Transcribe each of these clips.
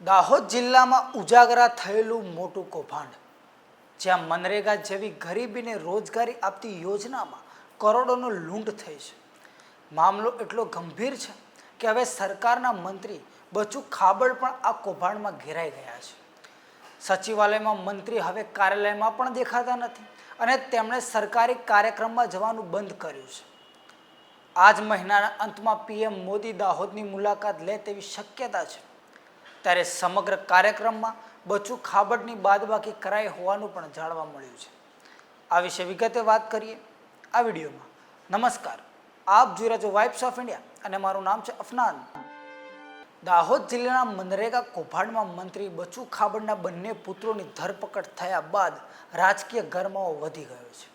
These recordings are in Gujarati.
દાહોદ જિલ્લામાં ઉજાગરા થયેલું મોટું કૌભાંડ, જ્યાં મનરેગા જેવી ગરીબીને રોજગારી આપતી યોજનામાં કરોડોનો લૂંટ થઈ છે. મામલો એટલો ગંભીર છે કે હવે સરકારના મંત્રી બચુ ખાબડ પણ આ કૌભાંડમાં ઘેરાઈ ગયા છે. સચિવાલયમાં મંત્રી હવે કાર્યાલયમાં પણ દેખાતા નથી અને તેમણે સરકારી કાર્યક્રમમાં જવાનું બંધ કર્યું છે. આજ મહિનાના અંતમાં પીએમ મોદી દાહોદની મુલાકાત લે તેવી શક્યતા છે. ત્યારે સમગ્ર કાર્યક્રમમાં બચુ ખાબડની બાદબાકી કરાઈ હોવાનું પણ જાણવા મળ્યું છે. આ વિશે વિગતે વાત કરીએ. આ વિડીયોમાં નમસ્કાર. આપ જોઈ રહ્યા છો વાઇબ્સ ઓફ ઇન્ડિયા અને મારું નામ છે અફનાન. દાહોદ જિલ્લાના મનરેગા કૌભાંડમાં મંત્રી બચુ ખાબડના બંને પુત્રોની ધરપકડ થયા બાદ રાજકીય ગરમાવો વધી ગયો છે.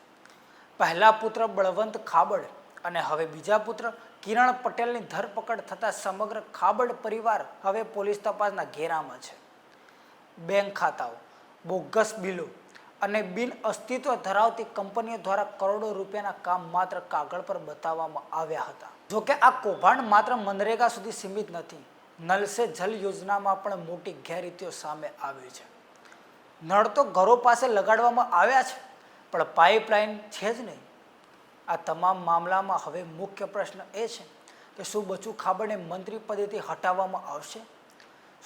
પહેલા પુત્ર બળવંત ખાબડ અને હવે બીજા પુત્ર કિરણ પટેલની ધરપકડ થતાં સમગ્ર ખાબડ પરિવાર હવે પોલીસ તપાસના ઘેરામાં છે. બેંક ખાતાઓ, બોગસ બિલો અને બિન અસ્તિત્વ ધરાવતી કંપનીઓ દ્વારા કરોડો રૂપિયાના કામ માત્ર કાગળ પર બતાવવામાં આવ્યા હતા. જોકે આ કૌભાંડ માત્ર મનરેગા સુધી સીમિત નથી નલ જલ યોજનામાં પણ મોટી ગેરરીતિઓ સામે આવી છે. નળ તો ઘરો પાસે લગાડવામાં આવ્યા છે, પણ પાઇપલાઇન છે જ નહીં. આ તમામ મામલામાં હવે મુખ્ય પ્રશ્ન એ છે કે શું બચુ ખાબડને મંત્રી પદેથી હટાવવામાં આવશે?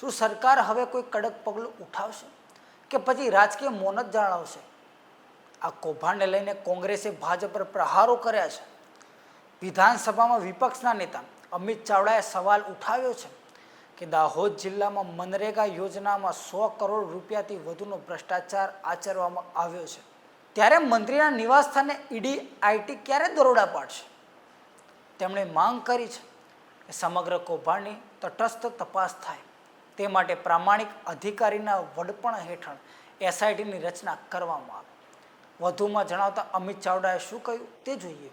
શું સરકાર હવે કોઈ કડક પગલું ઉઠાવશે? કે પછી રાજકીય મૌન જ જાળવશે? આ કૌભાંડને લઈને કોંગ્રેસે ભાજપ પર પ્રહારો કર્યા છે. વિધાનસભામાં વિપક્ષના નેતા અમિત ચાવડાએ સવાલ ઉઠાવ્યો છે કે દાહોદ જિલ્લામાં મનરેગા યોજનામાં સો કરોડ રૂપિયાથી વધુનો ભ્રષ્ટાચાર આચરવામાં આવ્યો છે. ત્યારે મંત્રીના નિવાસસ્થાને ઈડી, આઈટી ક્યારે દરોડા પાડશે? તેમણે માંગ કરી છે કે સમગ્ર કૌભાંડની તટસ્થ તપાસ થાય. તે માટે પ્રામાણિક અધિકારીના વડપણ હેઠળ એસઆઈટીની રચના કરવામાં આવે. વધુમાં જણાવતા અમિત ચાવડાએ શું કહ્યું તે જોઈએ.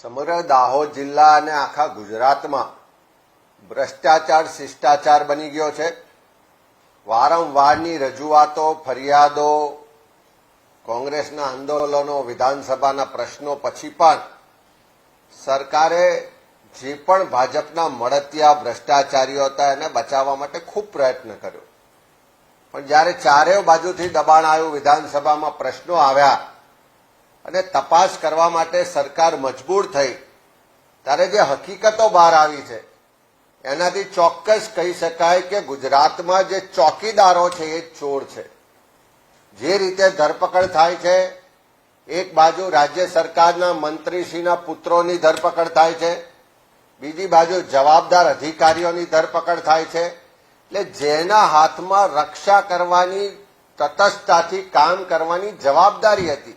સમગ્ર દાહોદ જિલ્લા અને આખા ગુજરાતમાં ભ્રષ્ટાચાર, શિષ્ટાચાર બની ગયો છે. વારંવારની રજૂઆતો, ફરિયાદો કોંગ્રેસના આંદોલનો, વિધાનસભાના પ્રશ્નો પછી પણ સરકારે જે પણ ભાજપના મળતિયા ભ્રષ્ટાચારીઓ હતા એને બચાવવા માટે ખૂબ પ્રયત્ન કર્યો. પણ જ્યારે ચારેય બાજુથી દબાણ આવ્યું, વિધાનસભામાં પ્રશ્નો આવ્યા અને તપાસ કરવા માટે સરકાર મજબૂર થઈ, ત્યારે જે હકીકતો બહાર આવી છે, એનાથી ચોક્કસ કહી શકાય કે ગુજરાતમાં જે ચોકીદારો છે એ ચોર છે. જે રીતે ધરપકડ થાય છે, એક બાજુ રાજ્ય સરકારના મંત્રીશ્રીના પુત્રોની ધરપકડ થાય છે, બીજી બાજુ જવાબદાર અધિકારીઓની ધરપકડ થાય છે, એટલે જેના હાથમાં રક્ષા કરવાની, તટસ્થતાથી કામ કરવાની જવાબદારી હતી,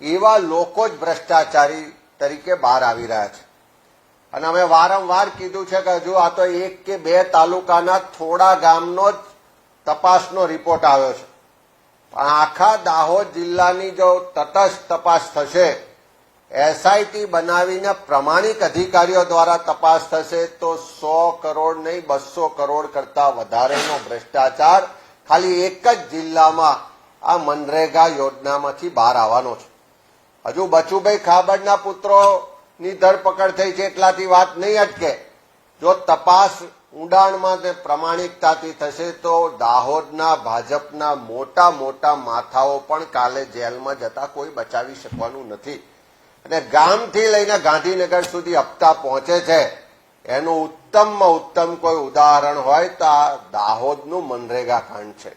એવા લોકો જ ભ્રષ્ટાચારી તરીકે બહાર આવી રહ્યા છે. અને અમે વારંવાર કીધું છે કે હજુ આ તો એક કે બે તાલુકાના થોડા ગામનો જ તપાસનો રિપોર્ટ આવ્યો છે. આખા દાહોદ જિલ્લાની જો તટસ્થ તપાસ થશે એસઆઈટી બનાવીને પ્રમાણિક અધિકારીઓ દ્વારા તપાસ થશે, તો સો કરોડ નહીં, બસો કરોડ કરતા વધારેનો ભ્રષ્ટાચાર ખાલી એક જ જિલ્લામાં આ મનરેગા યોજનામાંથી બહાર આવવાનો છે. હજુ બચુભાઈ ખાબડના પુત્રોની ધરપકડ થઈ છે, એટલાથી વાત નહીં અટકે. જો તપાસ ઊંડાણમાં તે પ્રમાણિકતાથી થશે, તો દાહોદના ભાજપના મોટા મોટા માથાઓ પણ કાલે જેલમાં જતા કોઈ બચાવી શકવાનું નથી. અને ગામથી લઈને ગાંધીનગર સુધી હપ્તા પહોંચે છે. એનું ઉત્તમમાં ઉત્તમ કોઈ ઉદાહરણ હોય તો આ દાહોદનું મનરેગા કાંડ છે.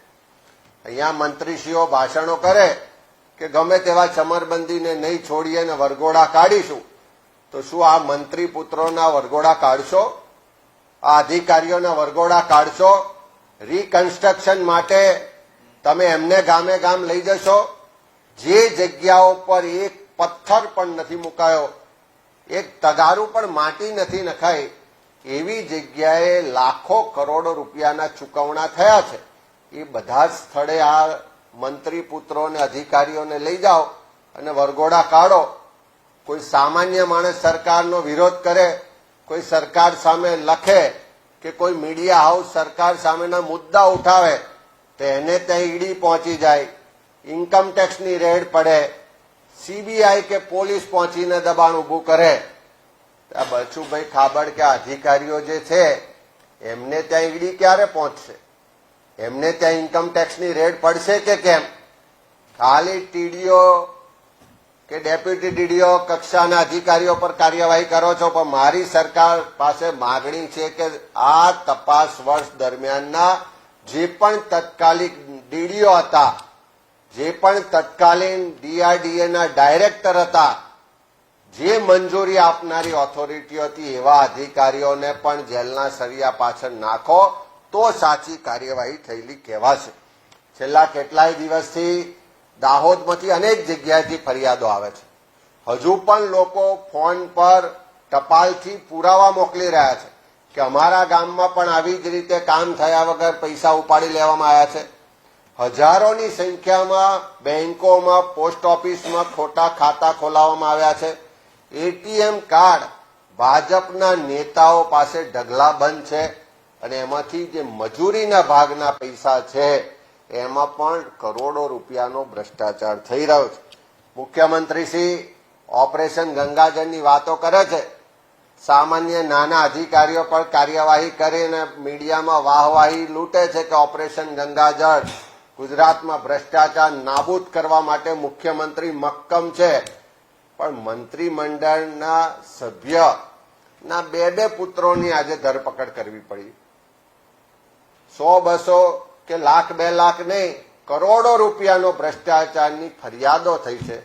અહીંયા મંત્રીશ્રીઓ ભાષણો કરે કે ગમે તેવા ચમરબંધીને નહીં છોડીએ ને વરઘોડા કાઢીશું, તો શું આ મંત્રી પુત્રોના વરઘોડા કાઢશો? આ અધિકારીઓના વરગોડા કાઢશો. રીકન્સ્ટ્રક્શન માટે તમે એમને ગામે ગામ લઈ જશો. જે જગ્યાઓ પર એક પથ્થર પણ નથી મુકાયો, એક તગારું પણ માટી નથી નખાઈ, એવી જગ્યાએ લાખો કરોડો રૂપિયાના ચૂકવણા થયા છે. એ બધા જ સ્થળે આ મંત્રી પુત્રોને અધિકારીઓને લઈ જાઓ અને વરઘોડા કાઢો. કોઈ સામાન્ય માણસ સરકારનો વિરોધ કરે, કોઈ સરકાર સામે લખે કે કોઈ મીડિયા હાઉસ સરકાર સામેના મુદ્દા ઉઠાવે, તો એને ત્યાં ઈડી પહોંચી જાય ઇન્કમટેક્સની રેડ પડે સીબીઆઈ કે પોલીસ પહોંચીને દબાણ ઊભું કરે. આ બચુભાઈ ખાબડ કે અધિકારીઓ જે છે, એમને ત્યાં ઈડી ક્યારે પહોંચશે? એમને ત્યાં ઇન્કમટેક્સની રેડ પડશે કે કેમ? ખાલી ટીડીઓ કે ડેપ્યુટી ડીડીઓ કક્ષાના અધિકારીઓ પર કાર્યવાહી કરો છો, પણ મારી સરકાર પાસે માગણી છે કે આ તપાસ વર્ષ દરમિયાનના જે પણ તત્કાલિક ડીડીઓ હતા, જે પણ તત્કાલીન ડીઆરડીએના ડાયરેક્ટર હતા, જે મંજૂરી આપનારી ઓથોરિટીઓ હતી એવા અધિકારીઓને પણ જેલના સળિયા પાછળ નાખો, તો સાચી કાર્યવાહી થયેલી કહેવાશે. છેલ્લા કેટલાય દિવસથી દાહોદમાંથી અનેક જગ્યાએથી ફરિયાદો આવે છે. હજુ પણ લોકો ફોન પર ટપાલથી પુરાવા મોકલી રહ્યા છે કે અમારા ગામમાં પણ આવી જ રીતે કામ થયા વગર પૈસા ઉપાડી લેવામાં આવ્યા છે. હજારોની સંખ્યામાં બેંકોમાં, પોસ્ટ ઓફિસમાં ખોટા ખાતા ખોલાવવામાં આવ્યા છે. એટીએમ કાર્ડ ભાજપના નેતાઓ પાસે ઢગલા બંધ છે અને એમાંથી જે મજૂરીના ભાગના પૈસા છે એમાં પણ કરોડો રૂપિયાનો ભ્રષ્ટાચાર થઈ રહ્યો છે. મુખ્યમંત્રી શ્રી ઓપરેશન ગંગાજળની વાતો કરે છે. સામાન્ય નાના અધિકારીઓ પર કાર્યવાહી કરીને મીડિયામાં વાહવાહી લૂંટે છે કે ઓપરેશન ગંગાજળ ગુજરાતમાં ભ્રષ્ટાચાર નાબૂદ કરવા માટે મુખ્યમંત્રી મક્કમ છે. પણ મંત્રીમંડળના સભ્ય ના બે બે પુત્રોની આજે ધરપકડ કરવી પડી. સો બસો કે લાખ બે લાખ નહીં, કરોડો રૂપિયાનો ભ્રષ્ટાચારની ફરિયાદો થઈ છે.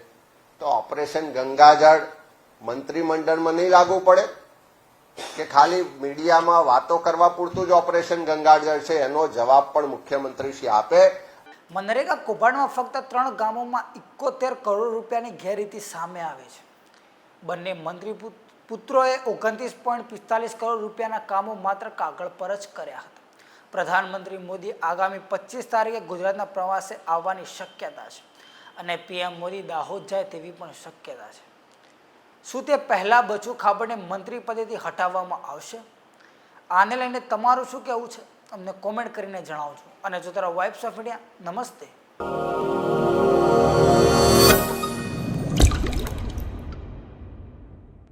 તો ઓપરેશન ગંગાજળ મંત્રીમંડળમાં નહીં લાગુ પડે? કે ખાલી મીડિયામાં વાતો કરવા પૂરતું જ ઓપરેશન ગંગાજળ છે, એનો જવાબ પણ મુખ્યમંત્રી શ્રી આપે? મનરેગા કૌભાંડમાં ફક્ત ત્રણ ગામોમાં ઇકોતેર કરોડ રૂપિયાની ગેરરીતિ સામે આવે છે. બંને મંત્રી પુત્રોએ ઓગણત્રીસ પોઈન્ટ પિસ્તાલીસ કરોડ રૂપિયાના કામો માત્ર કાગળ પર જ કર્યા હતા. પ્રધાનમંત્રી મોદી આગામી પચીસ તારીખે ગુજરાતના પ્રવાસે આવવાની શક્યતા છે અને પીએમ મોદી દાહોદ જાય તેવી પણ શક્યતા છે. શું તે પહેલાં બચુ ખાબડને મંત્રી પદેથી હટાવવામાં આવશે? આને લઈને તમારું શું કહેવું છે? અમને કોમેન્ટ કરીને જણાવજો. અને જો તારા વાઇબ્સ ઓફ ઇન્ડિયા નમસ્તે.